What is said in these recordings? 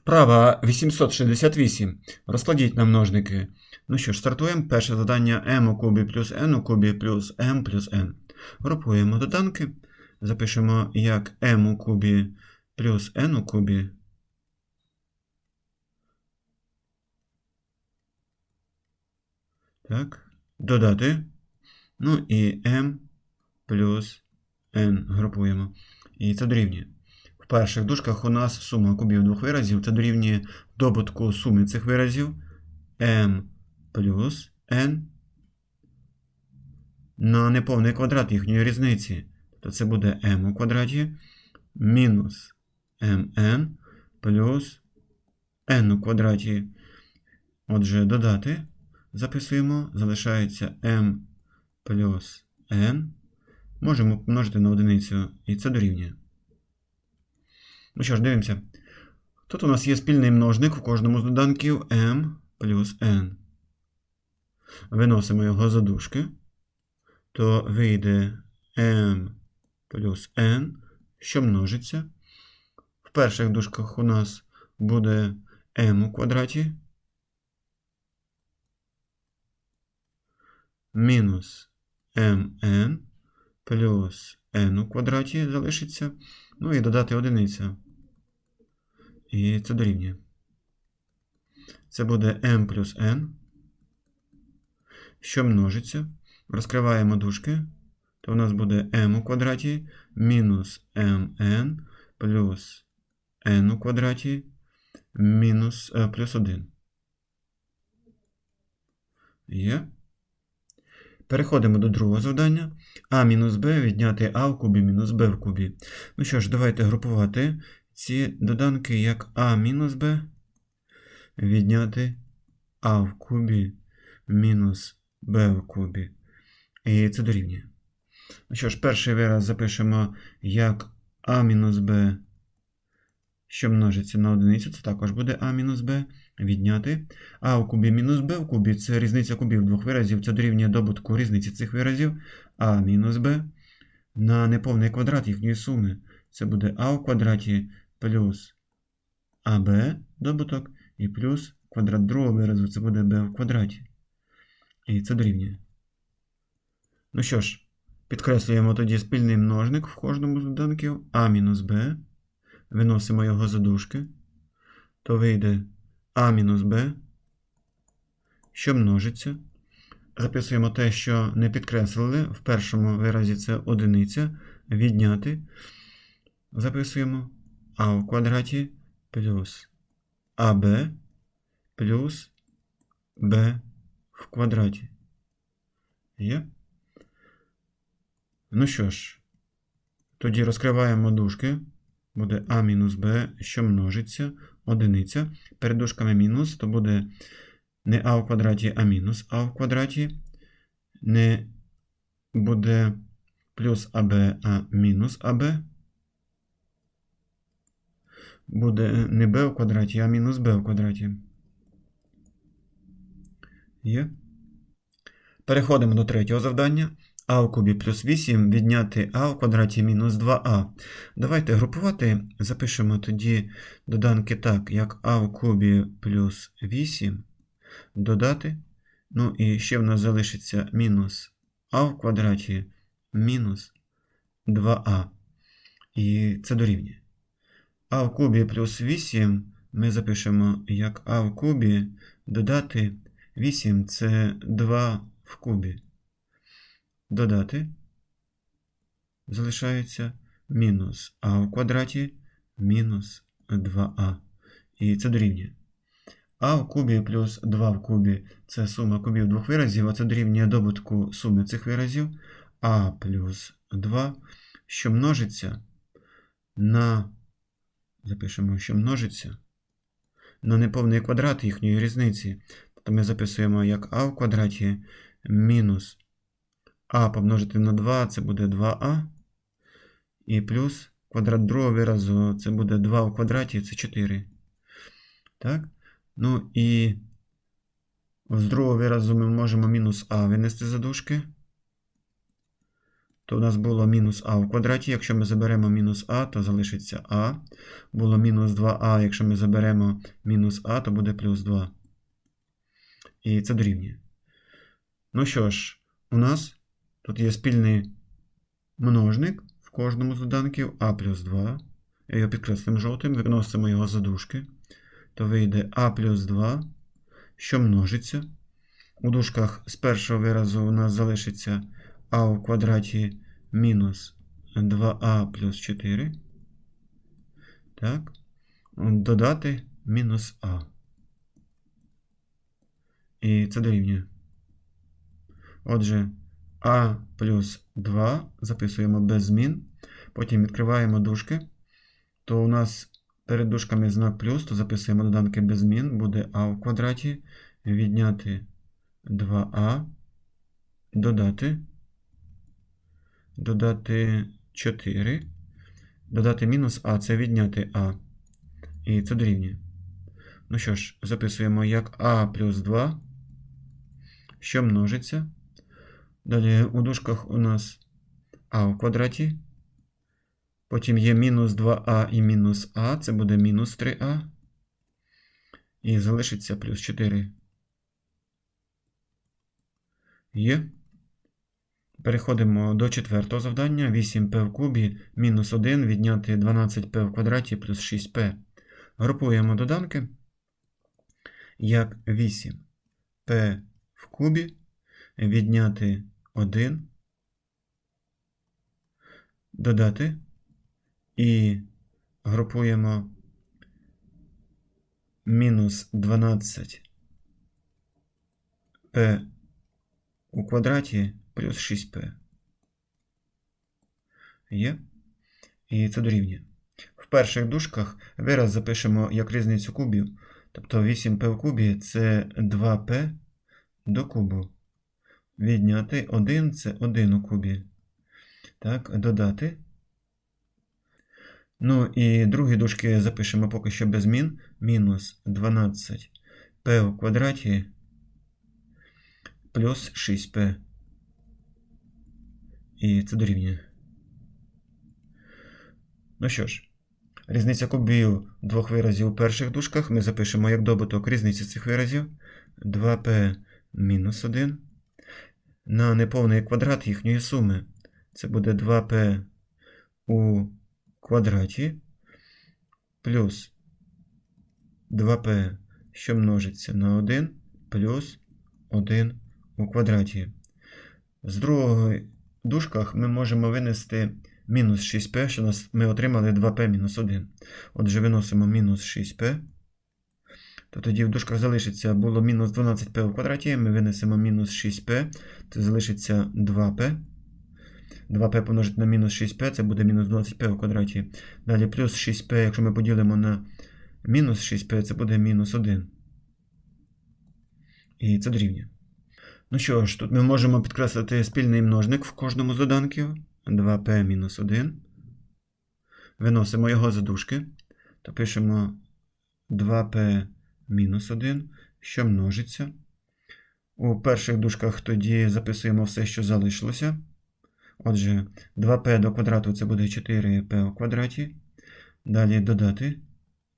Вправа 868. Розкладіть на множники. Ну що ж, стартуємо. Перше завдання m у кубі плюс n у кубі плюс m плюс n. Групуємо доданки. Запишемо як m у кубі плюс n у кубі. Так. Додати. Ну і m плюс n групуємо. І це дорівнює. Перших дужках у нас сума кубів двох виразів. Це дорівнює добутку суми цих виразів m плюс n на неповний квадрат їхньої різниці. То це буде m у квадраті мінус mn плюс n у квадраті. Отже, додати. Записуємо. Залишається m плюс n. Можемо помножити на одиницю, і це дорівнює. Ну що ж, дивимося. Тут у нас є спільний множник у кожному з доданків m плюс n. Виносимо його за дужки. То вийде m плюс n, що множиться. В перших дужках у нас буде m у квадраті. Мінус mn плюс n у квадраті залишиться. Ну і додати одиниця. І це дорівнює. Це буде m плюс n, що множиться. Розкриваємо дужки. То у нас буде m у квадраті мінус mn плюс n у квадраті мінус е, плюс 1. Є. Переходимо до другого завдання. А мінус b відняти а в кубі мінус b в кубі. Ну що ж, давайте групувати ці доданки як а мінус b відняти а в кубі мінус b в кубі. І це дорівнює. Ну що ж, перший вираз запишемо як а мінус b, що множиться на одиницю. Це також буде а мінус b відняти. А в кубі мінус b в кубі це різниця кубів двох виразів. Це дорівнює добутку різниці цих виразів а мінус b на неповний квадрат їхньої суми. Це буде а в квадраті плюс аб добуток і плюс квадрат другого виразу це буде b в квадраті. І це дорівнює. Ну що ж, підкреслюємо тоді спільний множник в кожному з доданків а мінус b. Виносимо його за дужки. То вийде а мінус b, що множиться. Записуємо те, що не підкреслили. В першому виразі це одиниця. Відняти. Записуємо а в квадраті плюс аб плюс b в квадраті. Є? Ну що ж, тоді розкриваємо дужки. Буде а мінус b, що множиться, одиниця. Перед дужками мінус, то буде не а в квадраті, а мінус а в квадраті. Не буде плюс АБ, а мінус АБ. Буде не b в квадраті, а мінус b в квадраті. Є. Переходимо до третього завдання. А в кубі плюс 8 відняти а в квадраті мінус 2а. Давайте групувати. Запишемо тоді доданки так, як а в кубі плюс 8 додати. Ну і ще в нас залишиться мінус а в квадраті мінус 2а. І це дорівнює. А в кубі плюс 8 ми запишемо як а в кубі додати 8 це 2 в кубі. Додати залишається мінус а в квадраті мінус 2а. І це дорівнює. А в кубі плюс 2 в кубі це сума кубів двох виразів, а це дорівнює добутку суми цих виразів а плюс 2, що множиться на, запишемо, що множиться на неповний квадрат їхньої різниці. Тобто ми записуємо як а в квадраті мінус а помножити на 2, це буде 2а. І плюс квадрат другого виразу це буде 2 в квадраті, це 4. Так? Ну і з другого виразу ми можемо мінус а винести за дужки. то у нас було мінус а в квадраті. Якщо ми заберемо мінус а, то залишиться а. Було мінус 2а, якщо ми заберемо мінус а, то буде плюс 2. І це дорівнює. Ну що ж, у нас тут є спільний множник в кожному з доданків а плюс 2. Я його підкреслим жовтим, виносимо його за дужки. То вийде а плюс 2, що множиться. У дужках з першого виразу у нас залишиться а у квадраті мінус 2а плюс 4. Так. Додати мінус а. І це дорівнює. Отже, а плюс 2 записуємо без змін. Потім відкриваємо дужки. То у нас перед дужками знак плюс, то записуємо доданки без змін. Буде а в квадраті. Відняти 2а. Додати. Додати 4. Додати мінус а це відняти а. І це дорівнює. Ну що ж, записуємо як а плюс 2, що множиться. Далі у дужках у нас а в квадраті. Потім є мінус 2а і мінус а, це буде мінус 3а. І залишиться плюс 4. Є. Переходимо до четвертого завдання. 8p в кубі мінус 1 відняти 12p в квадраті плюс 6p. Групуємо доданки як 8p в кубі відняти 1, додати і групуємо мінус 12p у квадраті плюс 6p. Є. І це дорівнює. В перших дужках вираз запишемо як різницю кубів. Тобто 8p в кубі це 2p до кубу. Відняти 1 це 1 у кубі. Так, додати. Ну і другі дужки запишемо поки що без змін. Мінус 12p у квадраті плюс 6p. І це дорівнює. Ну що ж, різниця кубів двох виразів у перших дужках ми запишемо як добуток різниці цих виразів 2p мінус 1 на неповний квадрат їхньої суми. Це буде 2p у квадраті плюс 2p, що множиться на 1, плюс 1 у квадраті. З другої дужках ми можемо винести мінус 6p, що ми отримали 2p мінус 1. Отже, виносимо мінус 6p. То тоді в дужках залишиться було мінус 12p у квадраті, ми винесемо мінус 6p, це залишиться 2p. 2p помножити на мінус 6p, це буде мінус 12p у квадраті. Далі плюс 6p, якщо ми поділимо на мінус 6p, це буде мінус 1. І це дорівнює. Ну що ж, тут ми можемо підкреслити спільний множник в кожному з доданків. 2p мінус 1. Виносимо його за дужки. То пишемо 2p мінус 1, що множиться. У перших дужках тоді записуємо все, що залишилося. Отже, 2p до квадрату це буде 4p у квадраті. Далі додати.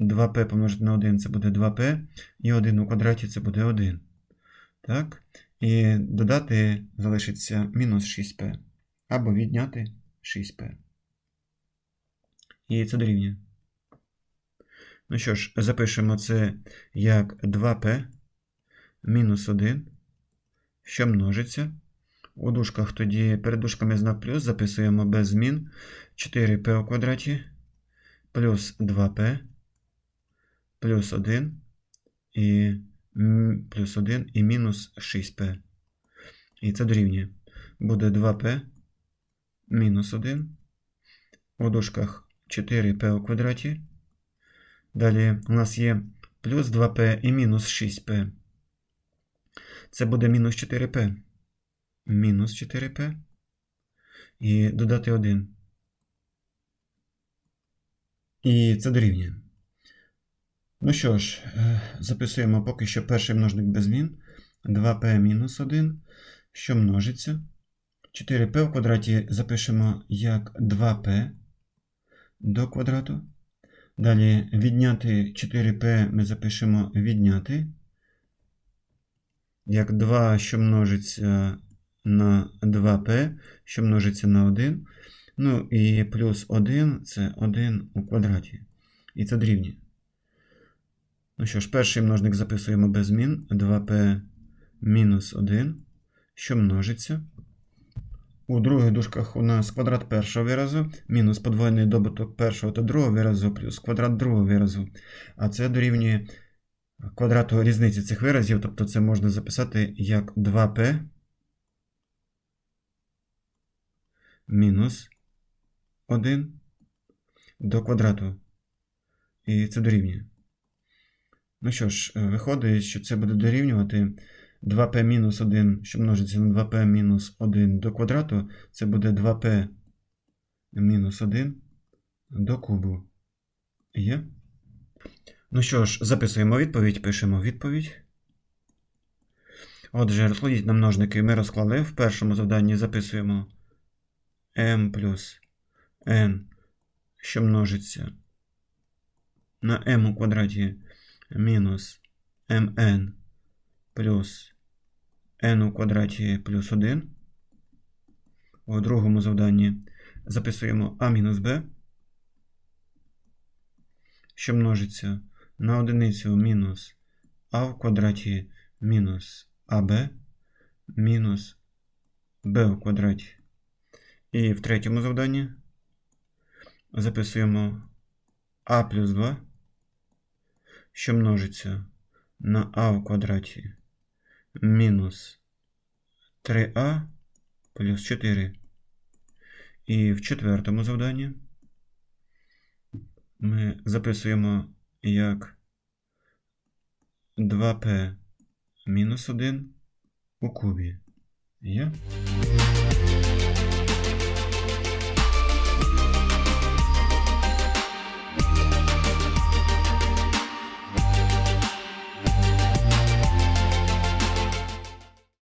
2p помножити на 1 це буде 2p. І 1 у квадраті це буде 1. Так. І додати залишиться мінус 6p. Або відняти 6p. І це дорівнює. Ну що ж, запишемо це як 2p мінус 1, що множиться. У дужках тоді перед дужками знак плюс записуємо без змін 4p у квадраті плюс 2p плюс 1 і плюс 1 і мінус 6p. І це дорівнює. Буде 2p мінус 1. У дужках 4p у квадраті. Далі у нас є плюс 2p і мінус 6p. Це буде мінус 4p. Мінус 4p. І додати 1. І це дорівнює. Ну що ж, записуємо поки що перший множник без змін. 2p мінус 1, що множиться. 4p в квадраті запишемо як 2p до квадрату. Далі відняти 4p ми запишемо відняти. Як 2, що множиться на 2p, що множиться на 1. Ну і плюс 1 це 1 у квадраті. І це дорівнює. Ну що ж, перший множник записуємо без змін. 2p мінус 1, що множиться. У других дужках у нас квадрат першого виразу, мінус подвоєний добуток першого та другого виразу, плюс квадрат другого виразу. А це дорівнює квадрату різниці цих виразів, тобто це можна записати як 2p мінус 1 до квадрату. І це дорівнює. Ну що ж, е, виходить, що це буде дорівнювати 2p мінус 1, що множиться на 2p-1 до квадрату, це буде 2p мінус 1 до кубу. Є? Ну що ж, записуємо відповідь, пишемо відповідь. Отже, розкладіть на множники ми розклали. В першому завданні записуємо m плюс n, що множиться на m у квадраті мінус mn плюс n у квадраті плюс 1. У другому завданні записуємо a мінус b, що множиться на одиницю мінус а в квадраті мінус аб мінус b у квадраті. І в третьому завданні записуємо а плюс 2, що множиться на а в квадраті мінус 3а плюс 4. І в четвертому завданні ми записуємо як 2p мінус 1 у кубі. Є?